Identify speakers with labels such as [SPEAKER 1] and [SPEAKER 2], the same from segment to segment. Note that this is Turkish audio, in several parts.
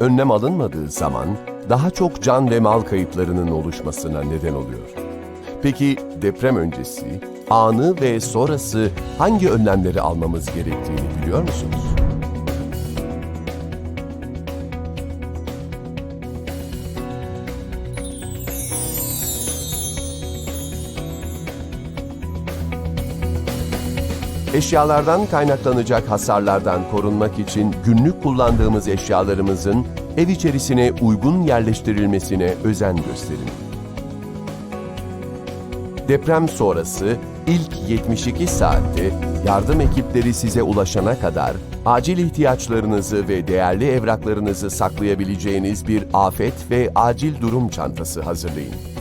[SPEAKER 1] önlem alınmadığı zaman daha çok can ve mal kayıplarının oluşmasına neden oluyor. Peki deprem öncesi, anı ve sonrası hangi önlemleri almamız gerektiğini biliyor musunuz? Eşyalardan kaynaklanacak hasarlardan korunmak için günlük kullandığımız eşyalarımızın ev içerisine uygun yerleştirilmesine özen gösterin. Deprem sonrası ilk 72 saatte yardım ekipleri size ulaşana kadar acil ihtiyaçlarınızı ve değerli evraklarınızı saklayabileceğiniz bir afet ve acil durum çantası hazırlayın.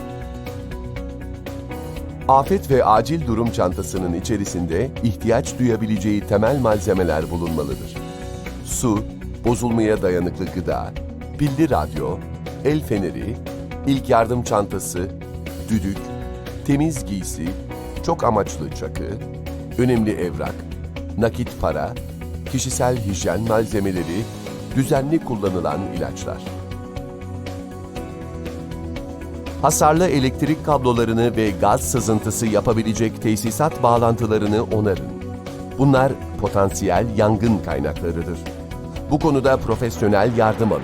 [SPEAKER 1] Afet ve acil durum çantasının içerisinde ihtiyaç duyabileceği temel malzemeler bulunmalıdır. Su, bozulmaya dayanıklı gıda, pilli radyo, el feneri, ilk yardım çantası, düdük, temiz giysi, çok amaçlı çakı, önemli evrak, nakit para, kişisel hijyen malzemeleri, düzenli kullanılan ilaçlar. Hasarlı elektrik kablolarını ve gaz sızıntısı yapabilecek tesisat bağlantılarını onarın. Bunlar potansiyel yangın kaynaklarıdır. Bu konuda profesyonel yardım alın.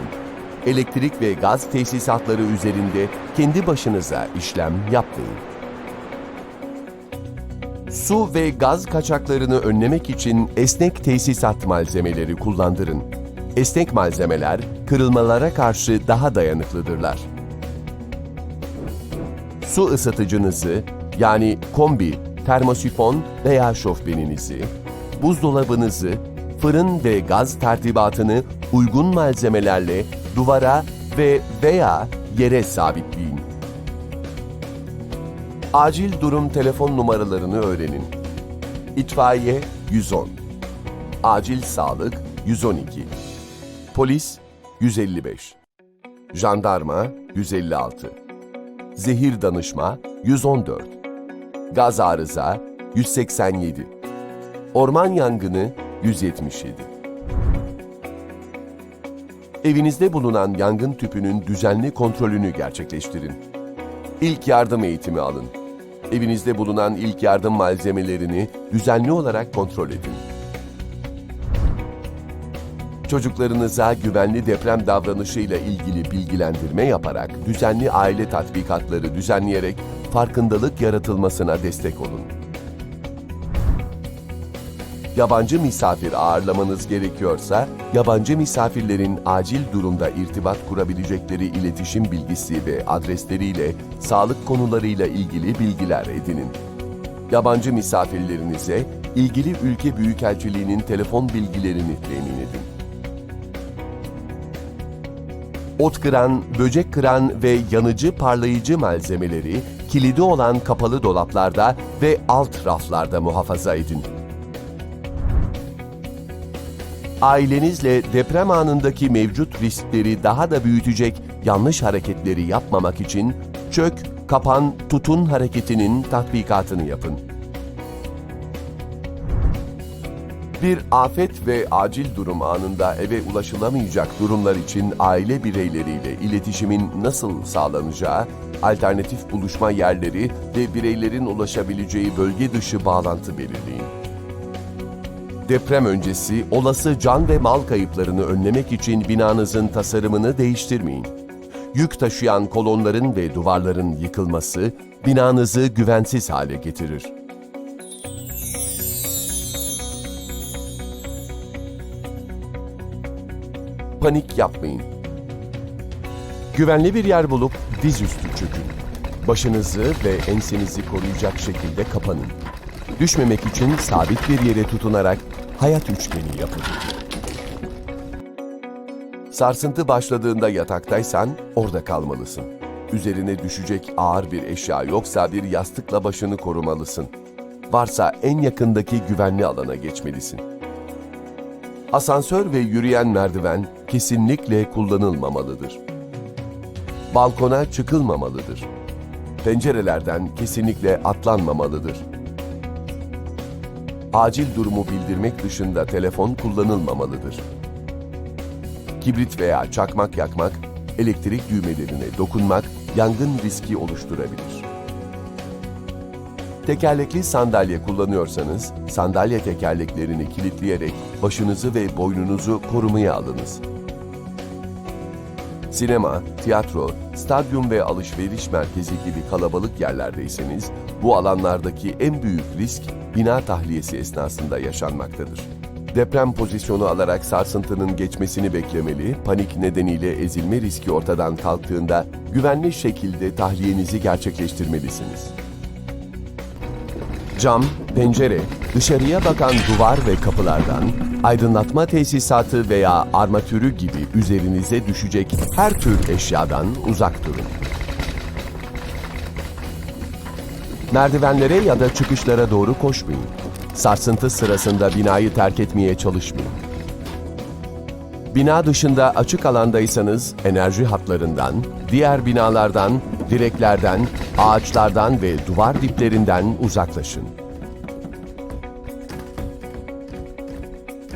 [SPEAKER 1] Elektrik ve gaz tesisatları üzerinde kendi başınıza işlem yapmayın. Su ve gaz kaçaklarını önlemek için esnek tesisat malzemeleri kullandırın. Esnek malzemeler kırılmalara karşı daha dayanıklıdırlar su ısıtıcınızı yani kombi, termosifon veya şofbeninizi, buzdolabınızı, fırın ve gaz tertibatını uygun malzemelerle duvara ve veya yere sabitleyin. Acil durum telefon numaralarını öğrenin. İtfaiye 110, Acil Sağlık 112, Polis 155, Jandarma 156. Zehir Danışma 114, Gaz Arıza 187, Orman Yangını 177. Evinizde bulunan yangın tüpünün düzenli kontrolünü gerçekleştirin. İlk yardım eğitimi alın. Evinizde bulunan ilk yardım malzemelerini düzenli olarak kontrol edin. Çocuklarınıza güvenli deprem davranışıyla ilgili bilgilendirme yaparak düzenli aile tatbikatları düzenleyerek farkındalık yaratılmasına destek olun. Yabancı misafir ağırlamanız gerekiyorsa, yabancı misafirlerin acil durumda irtibat kurabilecekleri iletişim bilgisi ve adresleriyle sağlık konularıyla ilgili bilgiler edinin. Yabancı misafirlerinize ilgili ülke büyükelçiliğinin telefon bilgilerini temin edin. Ot kıran, böcek kıran ve yanıcı parlayıcı malzemeleri kilidi olan kapalı dolaplarda ve alt raflarda muhafaza edin. Ailenizle deprem anındaki mevcut riskleri daha da büyütecek yanlış hareketleri yapmamak için çök, kapan, tutun hareketinin tatbikatını yapın. Bir afet ve acil durum anında eve ulaşılamayacak durumlar için aile bireyleriyle iletişimin nasıl sağlanacağı, alternatif buluşma yerleri ve bireylerin ulaşabileceği bölge dışı bağlantı belirleyin. Deprem öncesi olası can ve mal kayıplarını önlemek için binanızın tasarımını değiştirmeyin. Yük taşıyan kolonların ve duvarların yıkılması binanızı güvensiz hale getirir. Panik yapmayın. Güvenli bir yer bulup dizüstü çökün. Başınızı ve ensenizi koruyacak şekilde kapanın. Düşmemek için sabit bir yere tutunarak hayat üçgeni yapın. Sarsıntı başladığında yataktaysan orada kalmalısın. Üzerine düşecek ağır bir eşya yoksa bir yastıkla başını korumalısın. Varsa en yakındaki güvenli alana geçmelisin. Asansör ve yürüyen merdiven kesinlikle kullanılmamalıdır. Balkona çıkılmamalıdır. Pencerelerden kesinlikle atlanmamalıdır. Acil durumu bildirmek dışında telefon kullanılmamalıdır. kibrit veya çakmak yakmak, elektrik düğmelerine dokunmak yangın riski oluşturabilir. Tekerlekli sandalye kullanıyorsanız, sandalye tekerleklerini kilitleyerek başınızı ve boynunuzu korumaya alınız. Sinema, tiyatro, stadyum ve alışveriş merkezi gibi kalabalık yerlerdeyseniz, bu alanlardaki en büyük risk bina tahliyesi esnasında yaşanmaktadır. Deprem pozisyonu alarak sarsıntının geçmesini beklemeli, panik nedeniyle ezilme riski ortadan kalktığında güvenli şekilde tahliyenizi gerçekleştirmelisiniz. Cam, pencere, dışarıya bakan duvar ve kapılardan, aydınlatma tesisatı veya armatürü gibi üzerinize düşecek her tür eşyadan uzak durun. Merdivenlere ya da çıkışlara doğru koşmayın. Sarsıntı sırasında binayı terk etmeye çalışmayın. Bina dışında açık alandaysanız enerji hatlarından, diğer binalardan, direklerden, ağaçlardan ve duvar diplerinden uzaklaşın.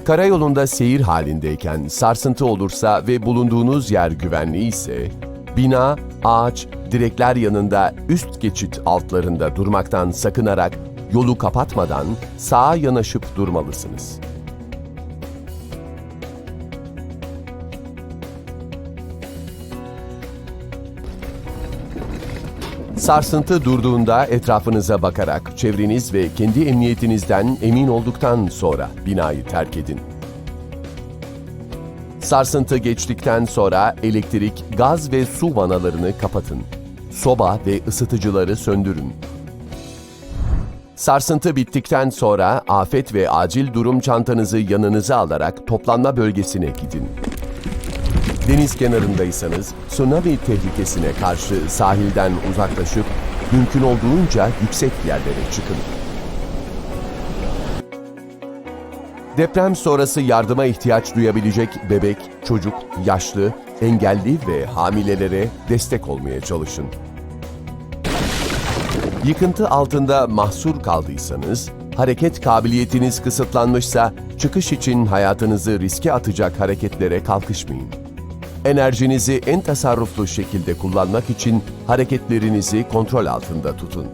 [SPEAKER 1] Karayolunda seyir halindeyken sarsıntı olursa ve bulunduğunuz yer güvenli ise, bina, ağaç, direkler yanında üst geçit altlarında durmaktan sakınarak yolu kapatmadan sağa yanaşıp durmalısınız. Sarsıntı durduğunda etrafınıza bakarak çevreniz ve kendi emniyetinizden emin olduktan sonra binayı terk edin. Sarsıntı geçtikten sonra elektrik, gaz ve su vanalarını kapatın. Soba ve ısıtıcıları söndürün. Sarsıntı bittikten sonra afet ve acil durum çantanızı yanınıza alarak toplanma bölgesine gidin. Deniz kenarındaysanız tsunami tehlikesine karşı sahilden uzaklaşıp mümkün olduğunca yüksek yerlere çıkın. Deprem sonrası yardıma ihtiyaç duyabilecek bebek, çocuk, yaşlı, engelli ve hamilelere destek olmaya çalışın. Yıkıntı altında mahsur kaldıysanız, hareket kabiliyetiniz kısıtlanmışsa çıkış için hayatınızı riske atacak hareketlere kalkışmayın. Enerjinizi en tasarruflu şekilde kullanmak için hareketlerinizi kontrol altında tutun.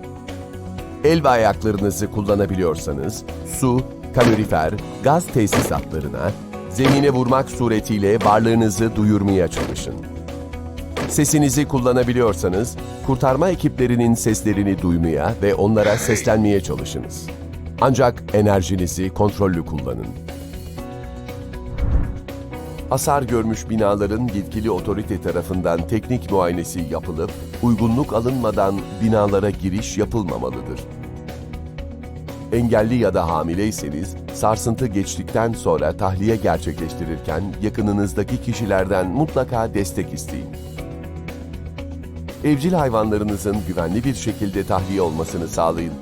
[SPEAKER 1] El ve ayaklarınızı kullanabiliyorsanız su, kalorifer, gaz tesisatlarına, zemine vurmak suretiyle varlığınızı duyurmaya çalışın. Sesinizi kullanabiliyorsanız, kurtarma ekiplerinin seslerini duymaya ve onlara seslenmeye çalışınız. Ancak enerjinizi kontrollü kullanın. Hasar görmüş binaların yetkili otorite tarafından teknik muayenesi yapılıp, uygunluk alınmadan binalara giriş yapılmamalıdır. Engelli ya da hamileyseniz, sarsıntı geçtikten sonra tahliye gerçekleştirirken yakınınızdaki kişilerden mutlaka destek isteyin. Evcil hayvanlarınızın güvenli bir şekilde tahliye olmasını sağlayın.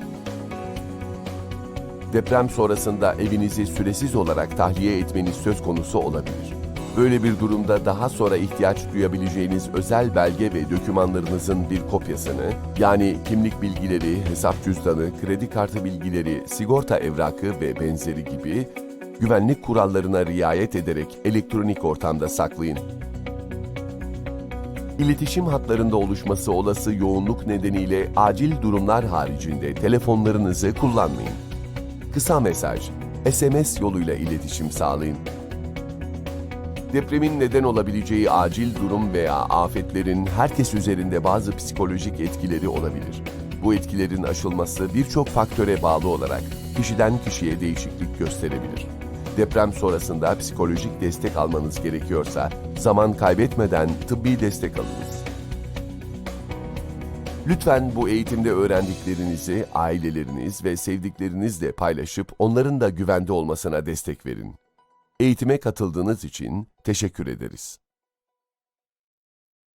[SPEAKER 1] Deprem sonrasında evinizi süresiz olarak tahliye etmeniz söz konusu olabilir. Böyle bir durumda daha sonra ihtiyaç duyabileceğiniz özel belge ve dokümanlarınızın bir kopyasını, yani kimlik bilgileri, hesap cüzdanı, kredi kartı bilgileri, sigorta evrakı ve benzeri gibi güvenlik kurallarına riayet ederek elektronik ortamda saklayın. İletişim hatlarında oluşması olası yoğunluk nedeniyle acil durumlar haricinde telefonlarınızı kullanmayın. Kısa mesaj, SMS yoluyla iletişim sağlayın. Depremin neden olabileceği acil durum veya afetlerin herkes üzerinde bazı psikolojik etkileri olabilir. Bu etkilerin aşılması birçok faktöre bağlı olarak kişiden kişiye değişiklik gösterebilir. Deprem sonrasında psikolojik destek almanız gerekiyorsa zaman kaybetmeden tıbbi destek alınız. Lütfen bu eğitimde öğrendiklerinizi aileleriniz ve sevdiklerinizle paylaşıp onların da güvende olmasına destek verin. Eğitime katıldığınız için teşekkür ederiz.